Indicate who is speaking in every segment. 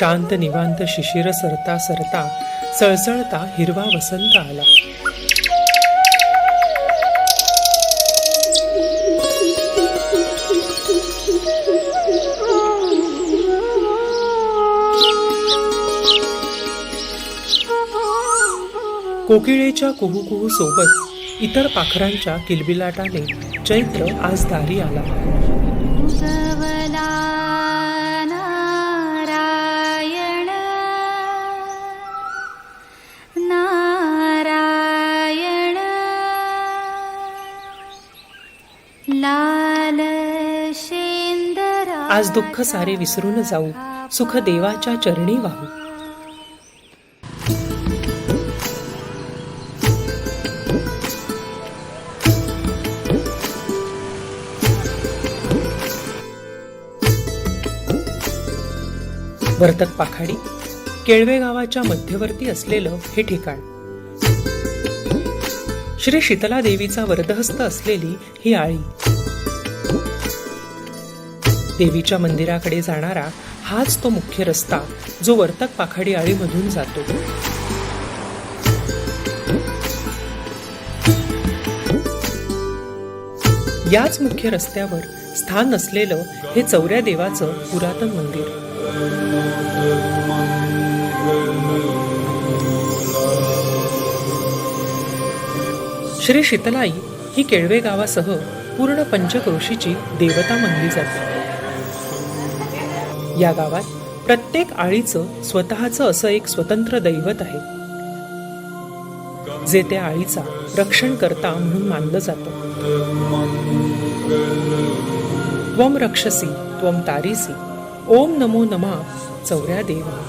Speaker 1: शांत निवांत शिशिर सरता सरता सळसळता हिरवा वसंत आला. कोकिळेच्या कुहू सोबत इतर पाखरांच्या किलबिलाटाने चैत्र आज दारी आला. आज दुःख सारे विसरून जाऊ. सुख देवाच्या चरणी वाहू. वर्तक पाखाडी केळवे गावाच्या मध्यवर्ती असलेलं हे ठिकाण. श्री शीतला देवीचा वरदहस्त असलेली ही आळी. देवीच्या मंदिराकडे जाणारा हाच तो मुख्य रस्ता जो वर्तक पाखाडी आळीमधून जातो. याच मुख्य रस्त्यावर स्थान असलेलं हे चौऱ्या देवाचं पुरातन मंदिर. श्री शीतलाई ही केळवे गावासह पूर्ण पंचक्रोशीची देवता मानली जाते. या गावात प्रत्येक आळीचं स्वतःचं असं एक स्वतंत्र दैवत आहे. जे त्या आळीचा रक्षण करता म्हणून मानलं जातं. त्वम रक्षसी त्वम तारीसी ओम नमो नमा चौऱ्या देवा.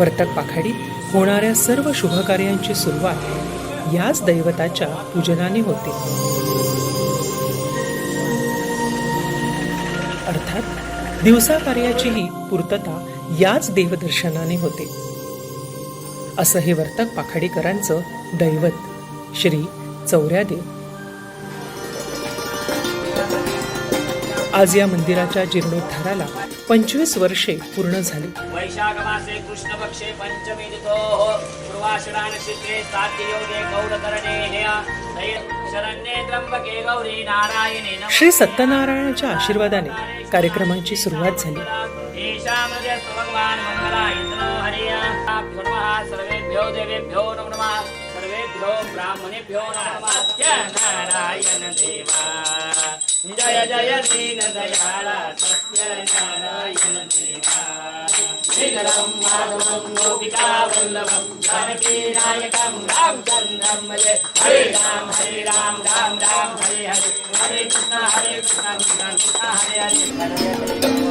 Speaker 1: वर्तक पाखाडीत होणाऱ्या सर्व शुभकार्यांची सुरुवात याच दैवताच्या पूजनाने होते. अर्थात दिवसा कार्याचीही पूर्तता याच देवदर्शनाने होते. असं हे वर्तक पाखाडीकरांचं दैवत श्री चौऱ्यादेव. आज या मंदिराच्या जीर्णोद्धाराला पंचवीस वर्षे पूर्ण झाली.
Speaker 2: वैशाखमासे कृष्णपक्षे पञ्चमी तिथोः पूर्वाषाढा नक्षत्रे सात्ययोगे गौरकरणे शरण्ये
Speaker 1: श्री सत्यनारायणाच्या आशीर्वादाने कार्यक्रमाची सुरुवात झाली.
Speaker 2: सर्वेभ्यो ब्राह्मणेभ्यो नारायण देवा. जय जय दीन दयाला सत्य नारायण देवा श्रीधरं माधवं गोपिका वल्लभं जानकी नायकं रामचन्द्रं भजे हरे राम हरे राम राम राम हरे हरे हरे कृष्ण हरे कृष्ण कृष्ण कृष्ण हरे हरे हरे हरे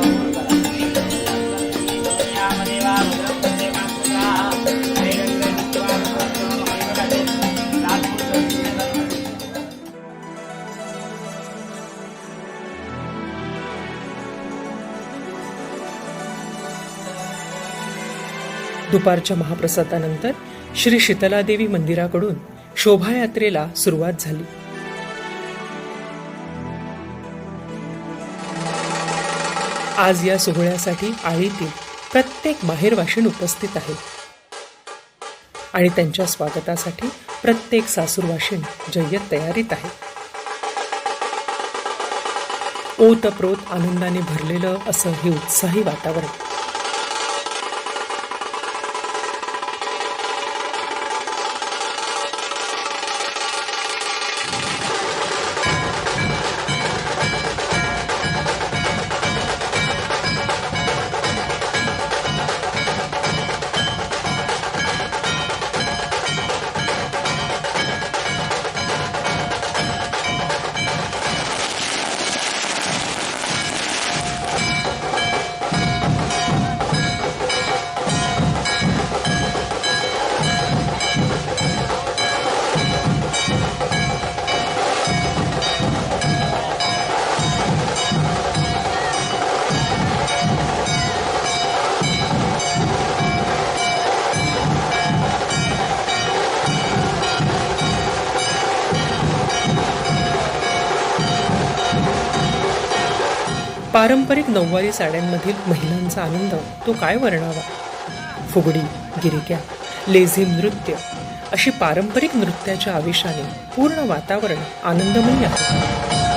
Speaker 1: दुपारच्या महाप्रसादानंतर श्री शीतलादेवी मंदिराकडून शोभायात्रेला सुरुवात झाली. आज या सोहळ्यासाठी आळीतील प्रत्येक माहेरवाशीण उपस्थित आहे. आणि त्यांच्या स्वागतासाठी प्रत्येक सासूरवाशीण जय्यत तयारीत आहे. ओतप्रोत आनंदाने भरलेलं असं हे उत्साही वातावरण. पारंपरिक नऊवारी साड्यांमधील महिलांचा आनंद तो काय वर्णावा? फुगडी गिरिक्या लेझिम नृत्य अशी पारंपरिक नृत्याच्या आवेशाने पूर्ण वातावरण आनंदमयी आहे.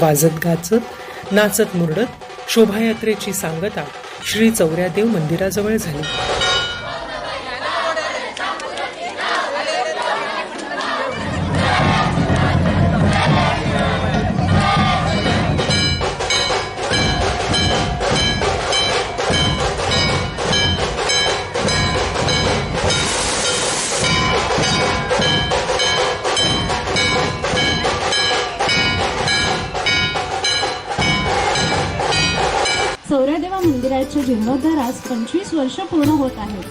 Speaker 1: वाजत गाजत नाचत मुरडत शोभायात्रेची सांगता श्री चौऱ्यादेव मंदिराजवळ झाली.
Speaker 3: मंदिराच्या जीर्णोद्धारास पंचवीस वर्ष पूर्ण होत आहे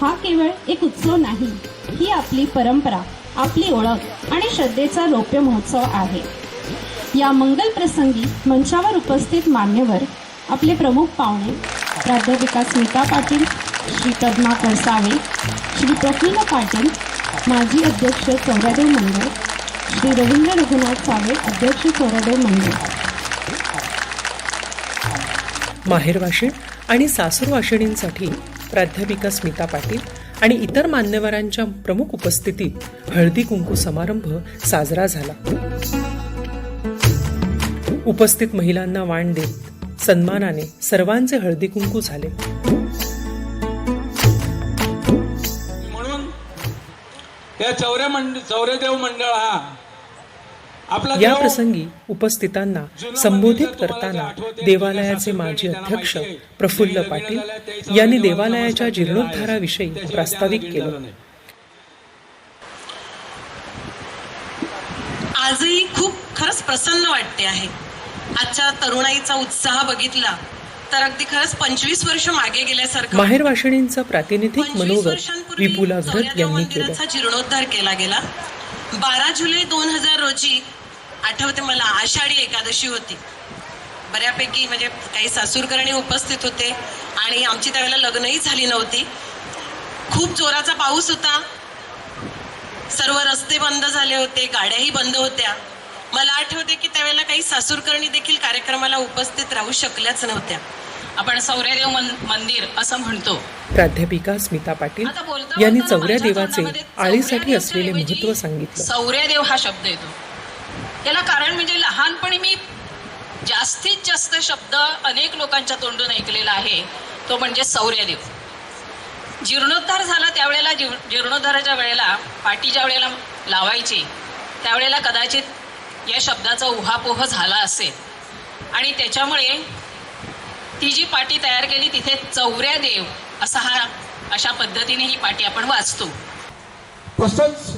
Speaker 3: हा केवळ एक उत्सव नाही ही आपली परंपरा आपली ओळख आणि श्रद्धेचा रौप्य महोत्सव आहे. या मंगल प्रसंगी मंचावर उपस्थित मान्यवर आपले प्रमुख पाहुणे प्राध्यापिका स्मिता पाटील श्री पद्मा कोसावे श्री प्रफुल्ल पाटील माजी अध्यक्ष चौऱ्यादेव मंदिर श्री रवींद्र रघुनाथ सावे अध्यक्ष चौऱ्यादेव मंदिर
Speaker 1: माहेरवाशीण आणि सासूरवाशिणींसाठी प्राध्यापिका स्मिता पाटील आणि इतर मान्यवरांच्या प्रमुख उपस्थितीत हळदी कुंकू समारंभ साजरा झाला. उपस्थित महिलांना वाण देत सन्मानाने सर्वांचे हळदी कुंकू झाले.
Speaker 4: म्हणून या चौऱ्या मंड चौऱ्यादेव मंडळ हा
Speaker 1: या प्रसंगी उपस्थितांना संबोधित करताना देवालयाचे माजी अध्यक्ष प्रफुल्ल पाटील यांनी देवालयाच्या जीर्णोद्धाराविषयी प्रास्ताविक केलं.
Speaker 5: आजही खूप खरंच प्रसन्न वाटते आहे. आजच्या तरुणाईचा उत्साह बघितला तर अगदी खरंच पंचवीस वर्ष मागे गेल्यासारखं.
Speaker 1: माहेर वाशिणींचं प्रातिनिधिक
Speaker 5: 25
Speaker 1: मनोगत विपुला यांनी केलं.
Speaker 5: जीर्णोद्धार केला गेला. बारा जुलै दोन हजार रोजी आठवते मला आषाढी एकादशी होती. बऱ्यापैकी म्हणजे काही सासूरकरणी उपस्थित होते आणि आमची त्यावेळेला लग्नही झाली नव्हती. खूप जोराचा पाऊस होता. सर्व रस्ते बंद झाले होते गाड्याही बंद होत्या. मला आठवते की त्यावेळेला काही सासूरकरणी देखील कार्यक्रमाला उपस्थित राहू शकल्याच नव्हत्या.
Speaker 6: आपण सौर्यदेव मंदिर असं म्हणतो.
Speaker 1: प्राध्यापिका स्मिता पाटील यांनी चौऱ्या देवाचे आळीसाठी असलेले महत्त्व सांगितलं.
Speaker 6: सौर्यदेव हा शब्द येतो. याला कारण म्हणजे लहानपणी मी जास्तीत जास्त शब्द अनेक लोकांच्या तोंडून ऐकलेला आहे. तो म्हणजे सौर्यदेव जीर्णोद्धार झाला त्यावेळेला जीव जीर्णोद्धाराच्या वेळेला पाटी ज्या वेळेला लावायची त्यावेळेला कदाचित या शब्दाचा उहापोह झाला असेल. आणि त्याच्यामुळे ती जी पाटी तयार केली तिथे चौऱ्यादेव असा हा अशा पद्धतीने ही पाटी आपण वाचतो.
Speaker 7: तसंच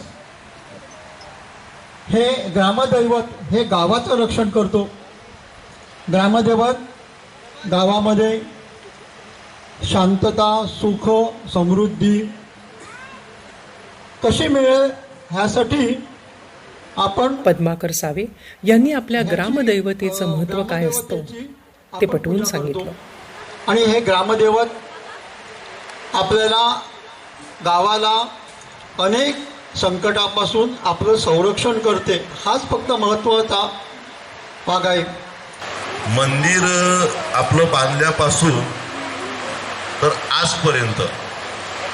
Speaker 7: हे ग्रामदैवत हे गावाचं रक्षण करतो. ग्रामदैवत गावामध्ये शांतता सुख समृद्धी कशी मिळेल ह्यासाठी आपण
Speaker 1: पद्माकर सावे यांनी आपल्या ग्रामदैवतेचं महत्त्व काय असतं ते पटवून सांगितलं.
Speaker 7: आणि हे ग्रामदैवत आपल्याला गावाला अनेक संकटापासून आपलं संरक्षण करते हाच फक्त महत्त्वाचा भाग आहे.
Speaker 8: मंदिर आपलं बांधल्यापासून तर आजपर्यंत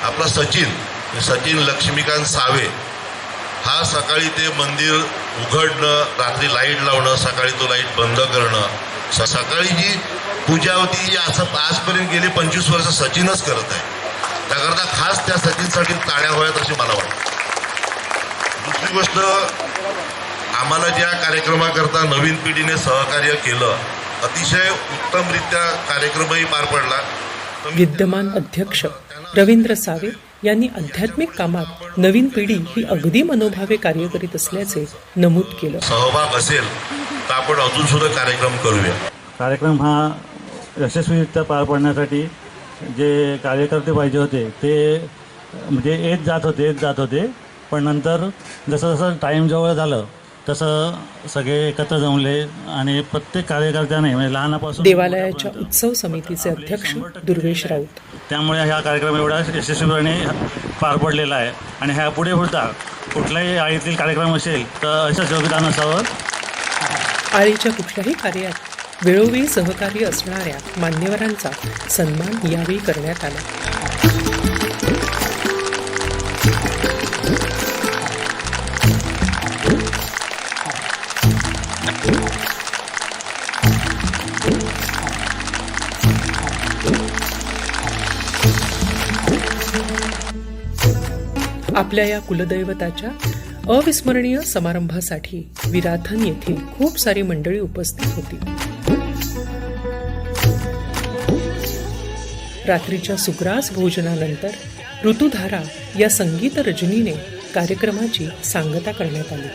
Speaker 8: आपला सचिन सचिन लक्ष्मीकांत सावे हा सकाळी ते मंदिर उघडणं रात्री लाइट लावणं सकाळी तो लाइट बंद करणं स- सकाळी जी पूजा होती जी असं आजपर्यंत गेले पंचवीस वर्ष सचिनच करत आहे. त्याकरता खास त्या सचिनसाठी टाळ्या व्हाव्यात असे मला वाटतं. दुसरी गोष्ट आम्हाला ज्या कार्यक्रमाकरता नवीन पिढीने सहकार्य केलं अतिशय उत्तमरित्या कार्यक्रमही पार पडला.
Speaker 1: विद्यमान अध्यक्ष रवींद्र सावे यांनी आध्यात्मिक कामात नवीन पिढी ही अगदी मनोभावे कार्य करीत असल्याचे नमूद केलं.
Speaker 8: सहभाग असेल तर आपण अजून सुद्धा कार्यक्रम करूया.
Speaker 9: कार्यक्रम हा यशस्वीरित्या पार पाडण्यासाठी जे कार्यकर्ते पाहिजे होते ते म्हणजे येत जात होते येत जात होते. पण नंतर जसं जसं टाईम जवळ झालं तसं सगळे एकत्र जमले आणि प्रत्येक कार्यकर्त्याने म्हणजे लहानापासून
Speaker 1: देवालयाच्या उत्सव समितीचे अध्यक्ष दुर्वेश राऊत.
Speaker 9: त्यामुळे हा कार्यक्रम एवढा यशस्वीपणे पार पडलेला आहे. आणि ह्या पुढे पुढचा कुठलाही आळीतील कार्यक्रम असेल तर असंच योगदान असावं
Speaker 1: आळीच्या कुठल्याही कार्यात वेळोवेळी सहकार्य असणाऱ्या मान्यवरांचा सन्मान यावेळी करण्यात आला. आपल्या या कुलदैवताच्या अविस्मरणीय समारंभासाठी विराथन येथील खूप सारी मंडळी उपस्थित होती. रात्रीच्या सुग्रास भोजनानंतर ऋतुधारा या संगीत रजनीने कार्यक्रमाची सांगता करण्यात आली.